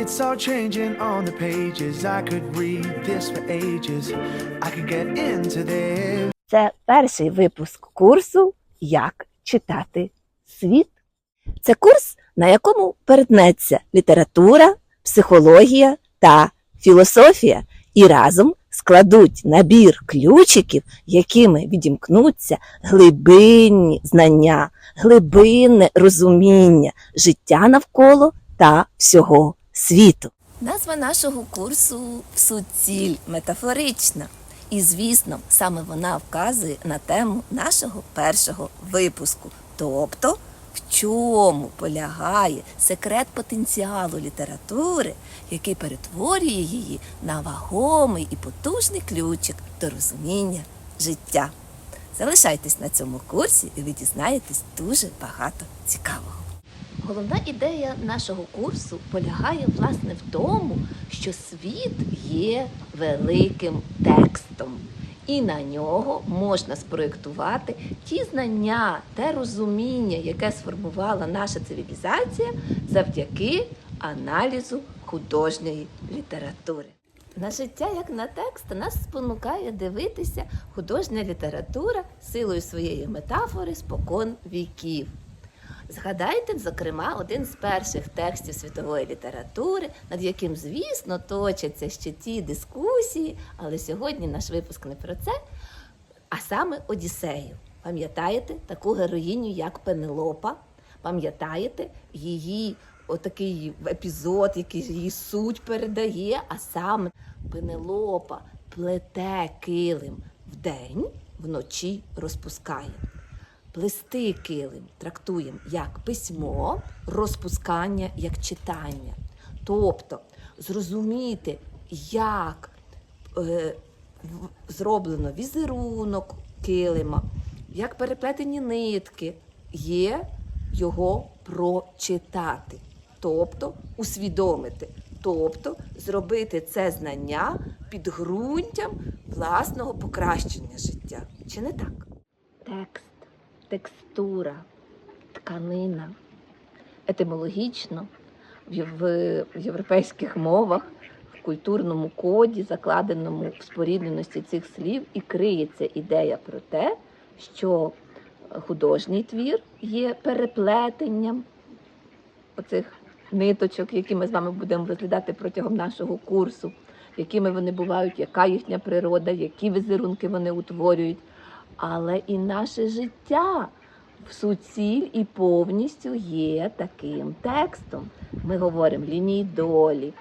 It's all changing on the pages. I could read this for ages. I could get into this. Це перший випуск курсу Як читати світ. Це курс, на якому перетнеться література, психологія та філософія, і разом складуть набір ключиків, якими відімкнуться глибинні знання, глибинне розуміння життя навколо та всього світу. Назва нашого курсу суціль метафорична. І, звісно, саме вона вказує на тему нашого першого випуску. Тобто, в чому полягає секрет потенціалу літератури, який перетворює її на вагомий і потужний ключик до розуміння життя. Залишайтесь на цьому курсі, і ви дізнаєтесь дуже багато цікавого. Головна ідея нашого курсу полягає власне в тому, що світ є великим текстом, і на нього можна спроєктувати ті знання, те розуміння, яке сформувала наша цивілізація завдяки аналізу художньої літератури. На життя, як на текст, нас спонукає дивитися художня література силою своєї метафори спокон віків. Згадайте, зокрема, один з перших текстів світової літератури, над яким, звісно, точаться ще ті дискусії, але сьогодні наш випуск не про це, а саме Одіссею. Пам'ятаєте таку героїню, як Пенелопа? Пам'ятаєте її отакий епізод, який її суть передає, а саме Пенелопа плете килим вдень, вночі розпускає. Плести килим трактуємо як письмо, розпускання як читання. Тобто зрозуміти, як е, зроблено візерунок килима, як переплетені нитки, є його прочитати, тобто усвідомити, тобто зробити це знання підґрунтям власного покращення життя. Чи не так? Текст, текстура, тканина. Етимологічно в єв- в європейських мовах, в культурному коді, закладеному в спорідненості цих слів, і криється ідея про те, що художній твір є переплетенням оцих ниточок, які ми з вами будемо розглядати протягом нашого курсу, якими вони бувають, яка їхня природа, які візерунки вони утворюють. Але і наше життя в суціль і повністю є таким текстом. Ми говоримо лінії долі,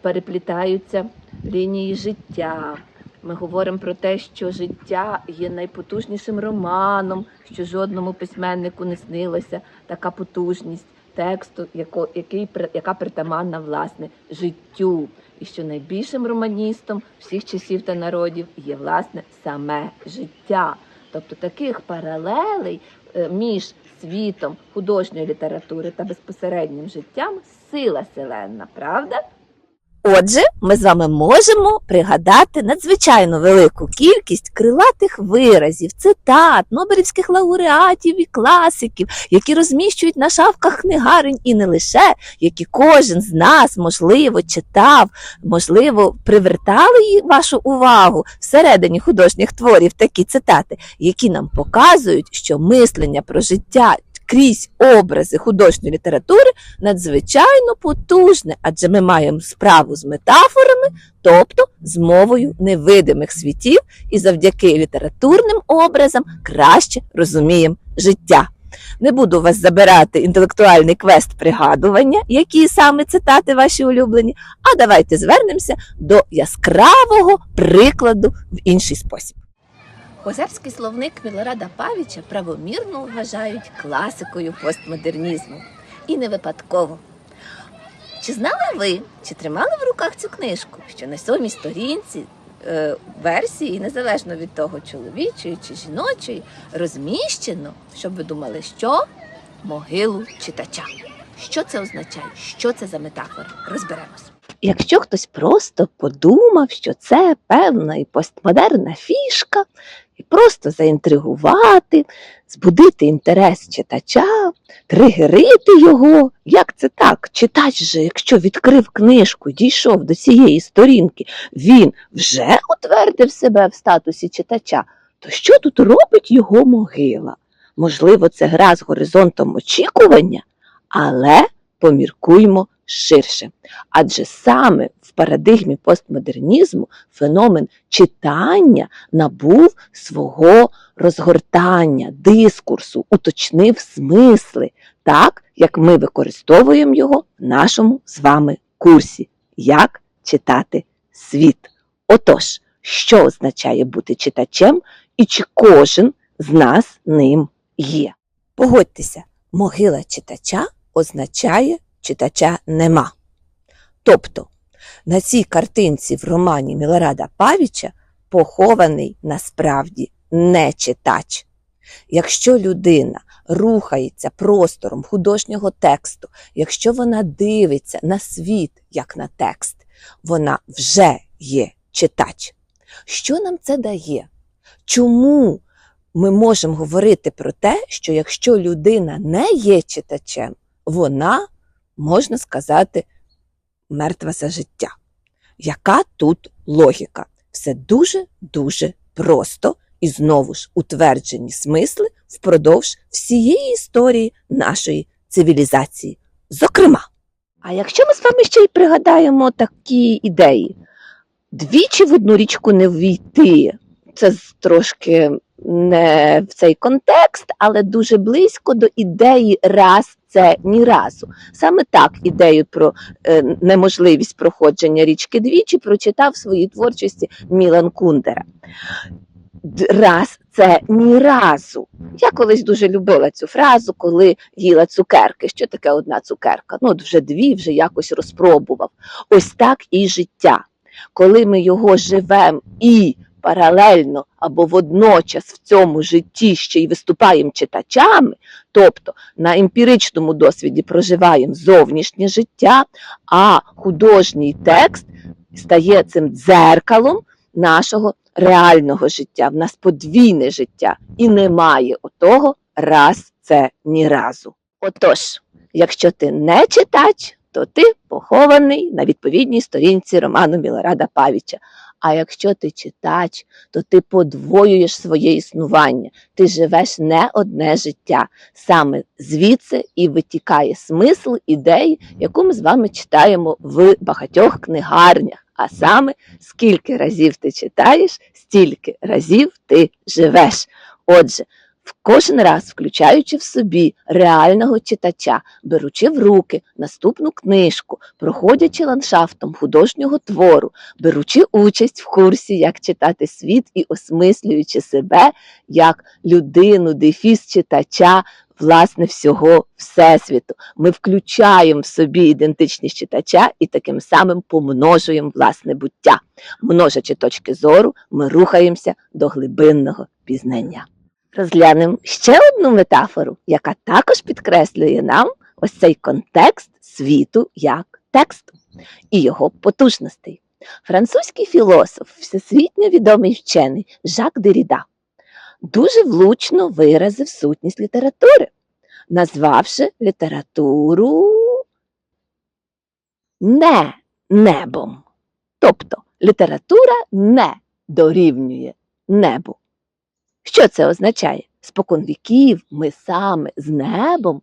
переплітаються лінії життя. Ми говоримо про те, що життя є найпотужнішим романом, що жодному письменнику не снилася така потужність тексту, яко, який, яка притаманна власне життю. І що найбільшим романістом всіх часів та народів є власне саме життя. Тобто таких паралелей е, між світом художньої літератури та безпосереднім життям сила селенна, правда? Отже, ми з вами можемо пригадати надзвичайно велику кількість крилатих виразів, цитат, нобелівських лауреатів і класиків, які розміщують на шавках книгарень і не лише, які кожен з нас, можливо, читав, можливо, привертали вашу увагу всередині художніх творів такі цитати, які нам показують, що мислення про життя крізь образи художньої літератури надзвичайно потужне, адже ми маємо справу з метафорами, тобто з мовою невидимих світів, і завдяки літературним образам краще розуміємо життя. Не буду вас забирати інтелектуальний квест пригадування, які саме цитати ваші улюблені, а давайте звернемося до яскравого прикладу в інший спосіб. Козарський словник Мілорада Павіча правомірно вважають класикою постмодернізму. І не випадково. Чи знали ви, чи тримали в руках цю книжку, що на сьомій сторінці е, версії, незалежно від того, чоловічої чи жіночої, розміщено, щоб ви думали, що могилу читача. Що це означає? Що це за метафора? Розберемось. Якщо хтось просто подумав, що це певна і постмодерна фішка, і просто заінтригувати, збудити інтерес читача, тригерити його. Як це так? Читач же, якщо відкрив книжку, дійшов до цієї сторінки, він вже утвердив себе в статусі читача, то що тут робить його могила? Можливо, це гра з горизонтом очікування, але поміркуймо ширше. Адже саме в парадигмі постмодернізму феномен читання набув свого розгортання, дискурсу, уточнив смисли, так як ми використовуємо його в нашому з вами курсі Як читати світ. Отож, що означає бути читачем і чи кожен з нас ним є? Погодьтеся, могила читача означає читача нема. Тобто на цій картинці в романі Мілорада Павіча похований насправді не читач. Якщо людина рухається простором художнього тексту, якщо вона дивиться на світ як на текст, вона вже є читач. Що нам це дає? Чому ми можемо говорити про те, що якщо людина не є читачем, вона, можна сказати, мертва за життя? Яка тут логіка? Все дуже-дуже просто і знову ж утверджені смисли впродовж всієї історії нашої цивілізації. Зокрема, а якщо ми з вами ще й пригадаємо такі ідеї, двічі в одну річку не ввійти, це трошки не в цей контекст, але дуже близько до ідеї раз це ні разу. Саме так ідею про е, неможливість проходження річки двічі прочитав в своїй творчості Мілан Кундера. Раз це ні разу. Я колись дуже любила цю фразу, коли їла цукерки. Що таке одна цукерка? Ну, от вже дві, вже якось розпробував. Ось так і життя. Коли ми його живемо і паралельно або водночас в цьому житті ще й виступаємо читачами, тобто на емпіричному досвіді проживаємо зовнішнє життя, а художній текст стає цим дзеркалом нашого реального життя. В нас подвійне життя і немає отого раз це ні разу. Отож, якщо ти не читач, то ти похований на відповідній сторінці роману Мілорада Павіча. А якщо ти читач, то ти подвоюєш своє існування, ти живеш не одне життя. Саме звідси і витікає смисл ідеї, яку ми з вами читаємо в багатьох книгарнях. А саме, скільки разів ти читаєш, стільки разів ти живеш. Отже, в кожен раз, включаючи в собі реального читача, беручи в руки наступну книжку, проходячи ландшафтом художнього твору, беручи участь в курсі, як читати світ і осмислюючи себе як людину, дефіс читача, власне, всього Всесвіту. Ми включаємо в собі ідентичність читача і таким самим помножуємо власне буття. Множачи точки зору, ми рухаємося до глибинного пізнання. Розглянемо ще одну метафору, яка також підкреслює нам ось цей контекст світу як тексту і його потужностей. Французький філософ, всесвітньо відомий вчений Жак Деріда дуже влучно виразив сутність літератури, назвавши літературу не небом. Тобто література не дорівнює небу. Що це означає? Спокон віків ми саме з небом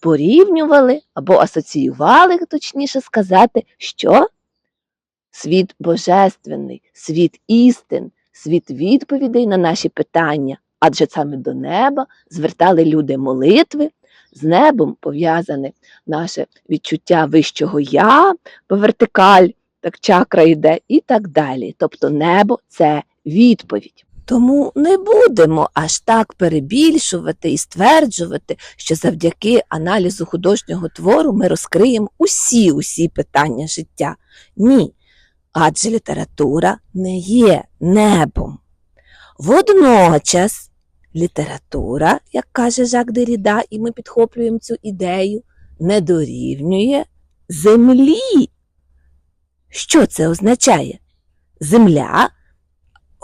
порівнювали або асоціювали, точніше сказати, що світ божественний, світ істин, світ відповідей на наші питання, адже саме до неба звертали люди молитви, з небом пов'язане наше відчуття вищого я, по вертикаль, так чакра йде, і так далі. Тобто небо це відповідь. Тому не будемо аж так перебільшувати і стверджувати, що завдяки аналізу художнього твору ми розкриємо усі усі питання життя. Ні, адже література не є небом. Водночас література, як каже Жак Деріда, і ми підхоплюємо цю ідею, не дорівнює землі. Що це означає? Земля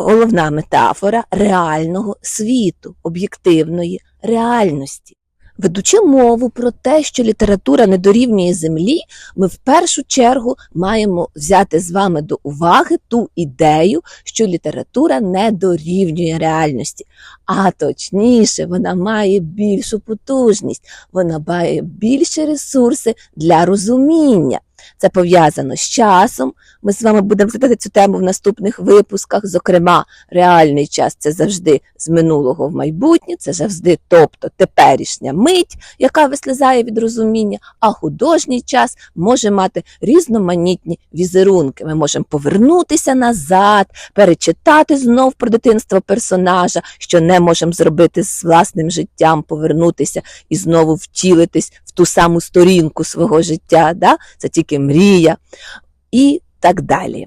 головна метафора реального світу, об'єктивної реальності. Ведучи мову про те, що література не дорівнює землі, ми в першу чергу маємо взяти з вами до уваги ту ідею, що література не дорівнює реальності, а точніше, вона має більшу потужність, вона має більші ресурси для розуміння. Це пов'язано з часом. Ми з вами будемо задати цю тему в наступних випусках. Зокрема, реальний час це завжди з минулого в майбутнє, це завжди, тобто теперішня мить, яка вислизає від розуміння, а художній час може мати різноманітні візерунки. Ми можемо повернутися назад, перечитати знов про дитинство персонажа, що не можемо зробити з власним життям, повернутися і знову втілитись в ту саму сторінку свого життя. Да? Це тільки мрія і так далі.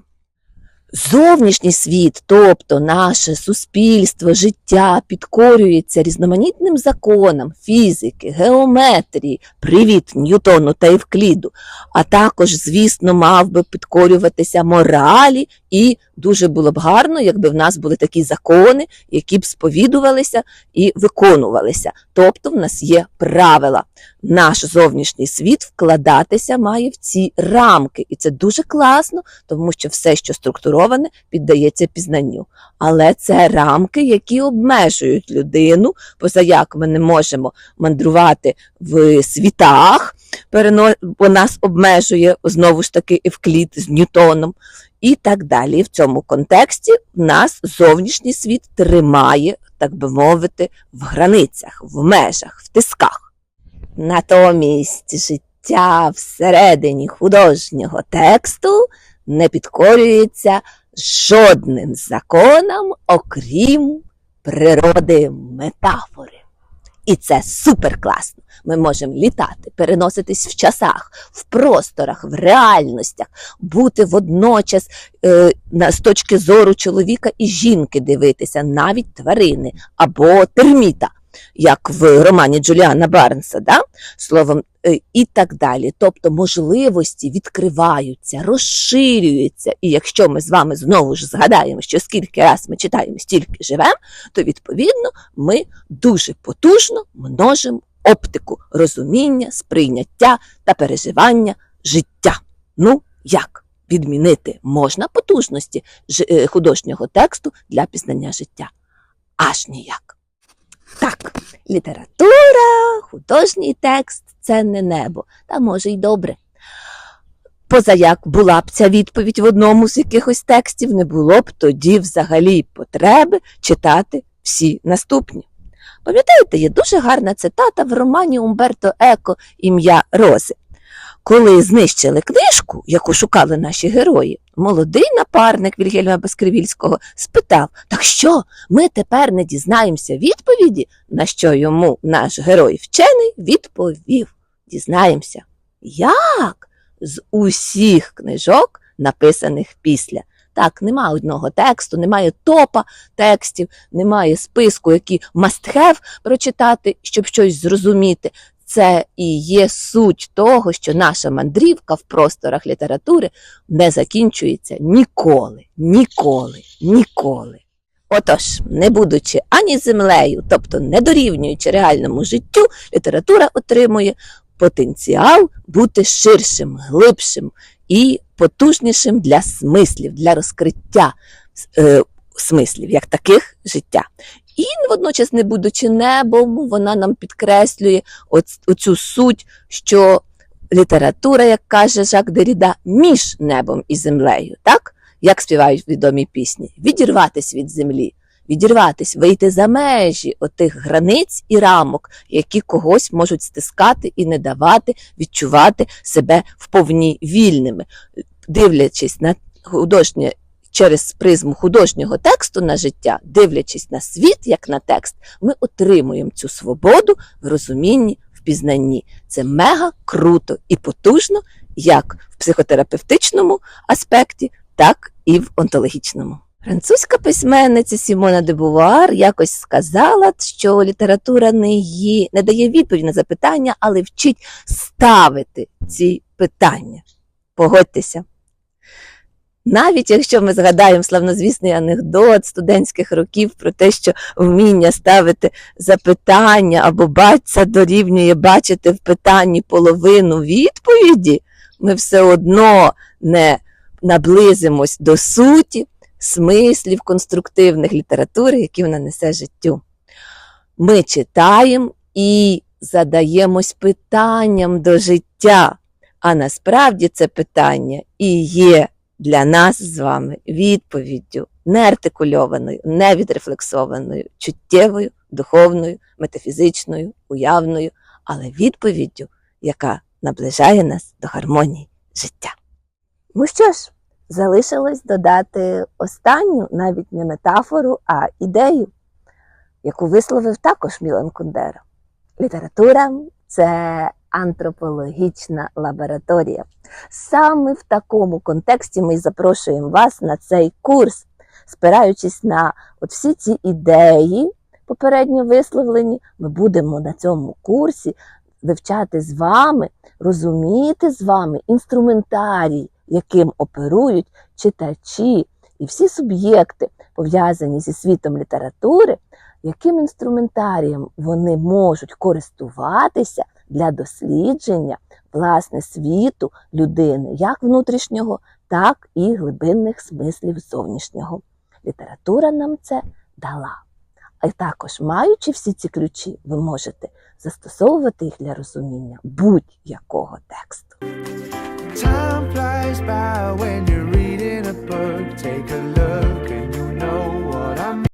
Зовнішній світ, тобто наше суспільство, життя підкорюється різноманітним законам фізики, геометрії, привіт Ньютону та Евкліду, а також, звісно, мав би підкорюватися моралі, і дуже було б гарно, якби в нас були такі закони, які б сповідувалися і виконувалися. Тобто, в нас є правила. Наш зовнішній світ вкладатися має в ці рамки, і це дуже класно, тому що все, що структуроване, піддається пізнанню. Але це рамки, які обмежують людину, поза як ми не можемо мандрувати в світах, бо нас обмежує знову ж таки Евклід з Ньютоном. І так далі. І в цьому контексті нас зовнішній світ тримає, так би мовити, в границях, в межах, в тисках. Натомість життя всередині художнього тексту не підкорюється жодним законам, окрім природи метафори. І це супер класно. Ми можемо літати, переноситись в часах, в просторах, в реальностях, бути водночас е, з точки зору чоловіка і жінки дивитися, навіть тварини або терміта, як в романі Джуліана Барнса, да? словом, е, і так далі. Тобто можливості відкриваються, розширюються. І якщо ми з вами знову ж згадаємо, що скільки раз ми читаємо, стільки живемо, то відповідно ми дуже потужно множимо оптику розуміння, сприйняття та переживання життя. Ну, як відмінити можна потужності е, художнього тексту для пізнання життя? Аж ніяк. Так, література, художній текст це не небо, та може й добре. Поза як була б ця відповідь в одному з якихось текстів, не було б тоді взагалі потреби читати всі наступні. Пам'ятаєте, є дуже гарна цитата в романі Умберто Еко Ім'я Рози. Коли знищили книжку, яку шукали наші герої, молодий напарник Вільгельма Баскривільського спитав: Так що, ми тепер не дізнаємося відповіді, на що йому наш герой вчений відповів: Дізнаємося. Як? З усіх книжок, написаних після. Так, нема одного тексту, немає топа текстів, немає списку, які must have прочитати, щоб щось зрозуміти. Це і є суть того, що наша мандрівка в просторах літератури не закінчується ніколи, ніколи, ніколи. Отож, не будучи ані землею, тобто не дорівнюючи реальному життю, література отримує потенціал бути ширшим, глибшим і потужнішим для смислів, для розкриття е, смислів, як таких життя. І водночас, не будучи небом, вона нам підкреслює оцю суть, що література, як каже Жак Деріда, між небом і землею, так? Як співають відомі пісні, відірватись від землі, відірватись, вийти за межі отих границь і рамок, які когось можуть стискати і не давати відчувати себе вповні вільними, дивлячись на художнє через призму художнього тексту на життя, дивлячись на світ як на текст, ми отримуємо цю свободу в розумінні, в пізнанні. Це мега круто і потужно, як в психотерапевтичному аспекті, так і в онтологічному. Французька письменниця Сімона де Бувар якось сказала, що література не, є, не дає відповіді на запитання, але вчить ставити ці питання. Погодьтеся. Навіть якщо ми згадаємо славнозвісний анекдот студентських років про те, що вміння ставити запитання або бачця дорівнює бачити в питанні половину відповіді, ми все одно не наблизимось до суті смислів конструктивних літератури, які вона несе життю. Ми читаємо і задаємось питанням до життя, а насправді це питання і є для нас з вами відповіддю неартикульованою, невідрефлексованою, чуттєвою, духовною, метафізичною, уявною, але відповіддю, яка наближає нас до гармонії життя. Ну що ж, залишилось додати останню, навіть не метафору, а ідею, яку висловив також Мілан Кундера. Література це антропологічна лабораторія. Саме в такому контексті ми запрошуємо вас на цей курс, спираючись на от всі ці ідеї, попередньо висловлені, ми будемо на цьому курсі вивчати з вами, розуміти з вами інструментарій, яким оперують читачі і всі суб'єкти, пов'язані зі світом літератури, яким інструментарієм вони можуть користуватися для дослідження власне світу людини, як внутрішнього, так і глибинних смислів зовнішнього. Література нам це дала. А також, маючи всі ці ключі, ви можете застосовувати їх для розуміння будь-якого тексту. Time flies by when you're reading a book. Take a look